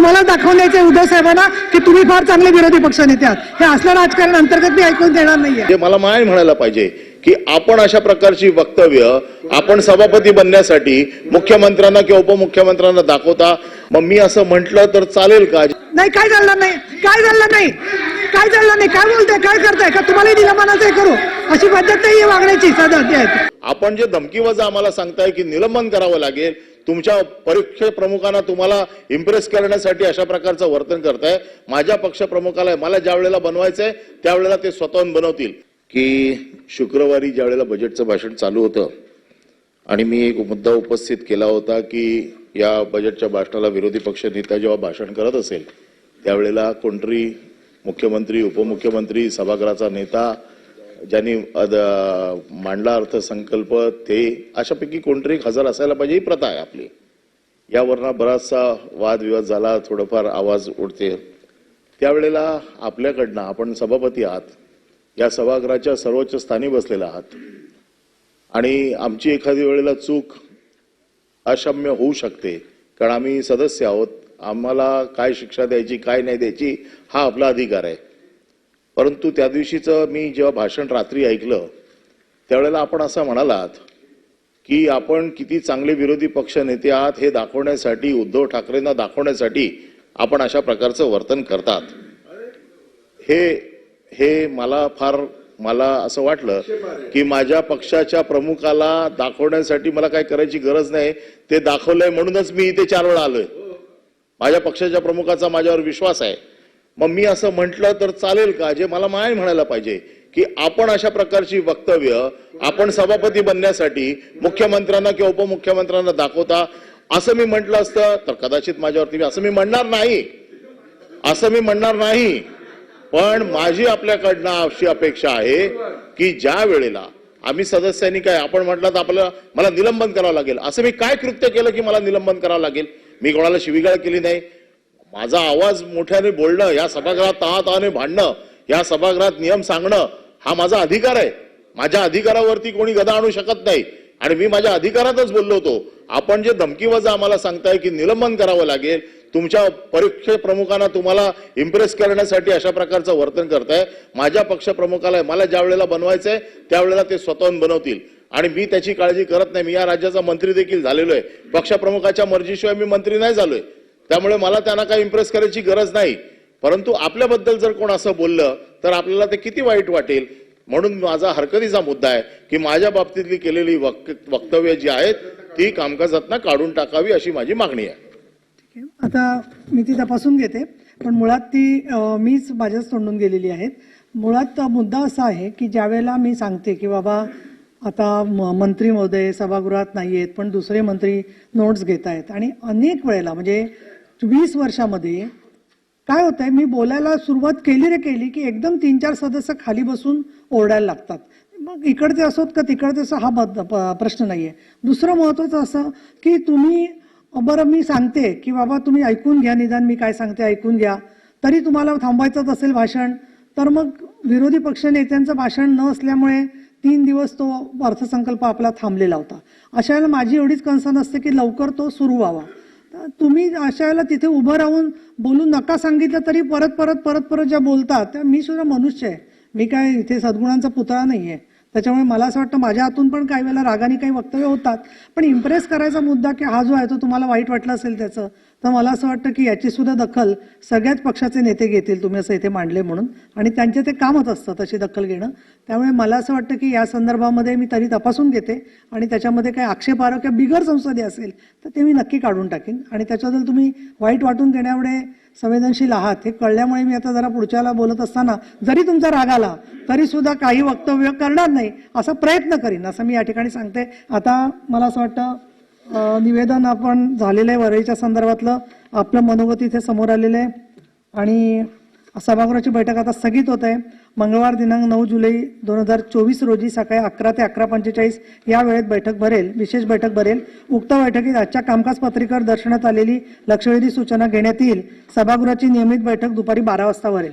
तुम्हाला दाखवून द्यायचे उद्धव साहेबांना की तुम्ही फार चांगले विरोधी पक्षनेते आहात. हे असलं राजकारण अंतर्गत मी ऐकून देणार नाहीये. मला माय म्हणायला पाहिजे की आपण अशा प्रकारची वक्तव्य आपण सभापती बनण्यासाठी मुख्यमंत्र्यांना किंवा उपमुख्यमंत्र्यांना दाखवता मग मी असं म्हटलं तर चालेल का? नाही काय झालं नाही? काय झालं नाही? काय झालं नाही? काय बोलताय? काय करताय? का तुम्हाला दिलं मनाचं हे करू? अशी पद्धत नाही वागण्याची साधं आपण जे धमकीवजा आम्हाला सांगताय की निलंबन करावं लागेल तुमच्या परीक्षे प्रमुखांना तुम्हाला इम्प्रेस करण्यासाठी अशा प्रकारचं वर्तन करताय. माझ्या पक्ष प्रमुखाला मला ज्या वेळेला बनवायचंय त्यावेळेला ते स्वतःहून बनवतील. की शुक्रवारी ज्या वेळेला बजेटचं भाषण चालू होतं आणि मी एक मुद्दा उपस्थित केला होता की या बजेटच्या भाषणाला विरोधी पक्ष नेता जेव्हा भाषण करत असेल त्यावेळेला कोणतरी मुख्यमंत्री उपमुख्यमंत्री सभागृहाचा नेता ज्यांनी अद- मांडला अर्थसंकल्प ते अशापैकी कोणतरी एक हजर असायला पाहिजे ही प्रथा आहे आपली. यावरनं बराचसा वादविवाद झाला थोडंफार आवाज उडते. त्यावेळेला आपल्याकडनं आपण सभापती आहात. या सभागृहाच्या सर्वोच्च स्थानी बसलेला आहात. आणि आमची एखादी वेळेला चूक अशम्य होऊ शकते कारण आम्ही सदस्य आहोत. आम्हाला काय शिक्षा द्यायची काय नाही द्यायची हा आपला अधिकार आहे. परंतु त्या दिवशीचं मी जेव्हा भाषण रात्री ऐकलं त्यावेळेला आपण असं म्हणालात की आपण किती चांगले विरोधी पक्ष नेते आहात हे दाखवण्यासाठी उद्धव ठाकरेंना दाखवण्यासाठी आपण अशा प्रकारचं वर्तन करतात. हे हे मला फार मला असं वाटलं की माझ्या पक्षाच्या प्रमुखाला दाखवण्यासाठी मला काय करायची गरज नाही. ते दाखवलंय म्हणूनच मी इथे चार वेळा आलोय. माझ्या पक्षाच्या प्रमुखाचा माझ्यावर विश्वास आहे. मग मी असं म्हटलं तर चालेल का? जे मला माय म्हणायला पाहिजे की आपण अशा प्रकारची वक्तव्य आपण सभापती बनण्यासाठी मुख्यमंत्र्यांना किंवा उपमुख्यमंत्र्यांना दाखवता असं मी म्हटलं असतं तर कदाचित माझ्यावरती असं मी म्हणणार नाही. असं मी म्हणणार नाही. पण माझी आपल्याकडनं अशी अपेक्षा आहे की ज्या वेळेला आम्ही सदस्यांनी काय आपण म्हटलं तर आपल्याला मला निलंबन करावं लागेल. असं मी काय कृत्य केलं की मला निलंबन करावं लागेल? मी कोणाला शिवीगाळ केली नाही. माझा आवाज मोठ्याने बोलणं या सभागृहात तहातहाने भांडणं या सभागृहात नियम सांगणं हा माझा अधिकार आहे. माझ्या अधिकारावरती कोणी गदा आणू शकत नाही. आणि मी माझ्या अधिकारातच बोललो होतो. आपण जे धमकीवजा आम्हाला सांगताय की निलंबन करावं लागेल तुमच्या परीक्षा प्रमुखांना तुम्हाला इम्प्रेस करण्यासाठी अशा प्रकारचं वर्तन करताय. माझ्या पक्ष प्रमुखाला मला ज्या वेळेला बनवायचंय त्यावेळेला ते स्वतःहून बनवतील. आणि मी त्याची काळजी करत नाही. मी या राज्याचा मंत्री देखील झालेलो आहे. पक्षप्रमुखाच्या मर्जीशिवाय मी मंत्री नाही झालोय. त्यामुळे मला त्यांना काही इम्प्रेस करायची गरज नाही. परंतु आपल्याबद्दल जर कोण असं बोललं तर आपल्याला ते किती वाईट वाटेल? म्हणून माझा हरकतीचा मुद्दा आहे की माझ्या बाबतीतली केलेली वक्तव्य जी आहेत ती कामकाजातनं काढून टाकावी अशी माझी मागणी आहे. आता मी ती तपासून घेते. पण मुळात ती मीच माझ्याच तोंडून गेलेली आहेत. मुळात मुद्दा असा आहे की ज्यावेळेला मी सांगते की बाबा आता मंत्री महोदय सभागृहात नाही आहेत पण दुसरे मंत्री नोट्स घेत आहेत आणि अनेक वेळेला म्हणजे वीस वर्षामध्ये काय होतंय मी बोलायला सुरुवात केली रे केली की एकदम तीन चार सदस्य खाली बसून ओरडायला लागतात. मग इकडचे असोत का तिकडचे असो हा बद प- प्रश्न आहे दुसरं महत्त्वाचं असं की तुम्ही बरं मी सांगते की बाबा तुम्ही ऐकून घ्या निदान मी काय सांगते ऐकून घ्या. तरी तुम्हाला थांबायचंच असेल भाषण. तर मग विरोधी पक्ष नेत्यांचं भाषण न असल्यामुळे तीन दिवस तो अर्थसंकल्प आपला थांबलेला होता. अशा वेळेला माझी एवढीच कन्सर्न असते की लवकर तो सुरू व्हावा. तुम्ही अशा वेळेला तिथे उभं राहून बोलू नका सांगितलं तरी परत परत परत परत ज्या बोलतात त्या मी सुद्धा मनुष्य आहे. मी काय इथे सद्गुणांचा पुतळा नाही आहे त्याच्यामुळे मला असं वाटतं माझ्या हातून पण काही वेळेला रागाने काही वक्तव्य होतात. पण इम्प्रेस करायचा मुद्दा की हा जो आहे तो तुम्हाला वाईट वाटला असेल त्याचं तर मला असं वाटतं की याची सुद्धा दखल सगळ्याच पक्षाचे नेते घेतील तुम्ही असं इथे मांडले म्हणून. आणि त्यांचे ते कामच असतं तशी दखल घेणं. त्यामुळे मला असं वाटतं की या संदर्भामध्ये मी तरी तपासून घेते. आणि त्याच्यामध्ये काही आक्षेपार्ह किंवा बिगर संसदीय असेल तर ते मी नक्की काढून टाकेन. आणि त्याच्याबद्दल तुम्ही वाईट वाटून घेण्यामुळे संवेदनशील आहात हे कळल्यामुळे मी आता जरा पुढच्याला बोलत असताना जरी तुमचा राग आला तरी सुद्धा काही वक्तव्य करणार नाही. असा प्रयत्न करीन. असं मी या ठिकाणी सांगते. आता मला असं वाटतं निवेदन आपण झालेलं आहे वरळीच्या संदर्भातलं. आपलं मनोगत इथे समोर आलेलं आहे. आणि सभागृहाची बैठक आता स्थगित होत आहे. मंगळवार दिनांक नऊ जुलै दोन हजार चोवीस रोजी सकाळी अकरा ते अकरा पंचेचाळीस या वेळेत बैठक भरेल विशेष बैठक भरेल. उक्त बैठकीत आजच्या कामकाज पत्रिकेवर दर्शवण्यात आलेली लक्षवेधी सूचना घेण्यात येईल. सभागृहाची नियमित बैठक दुपारी बारा वाजता भरेल.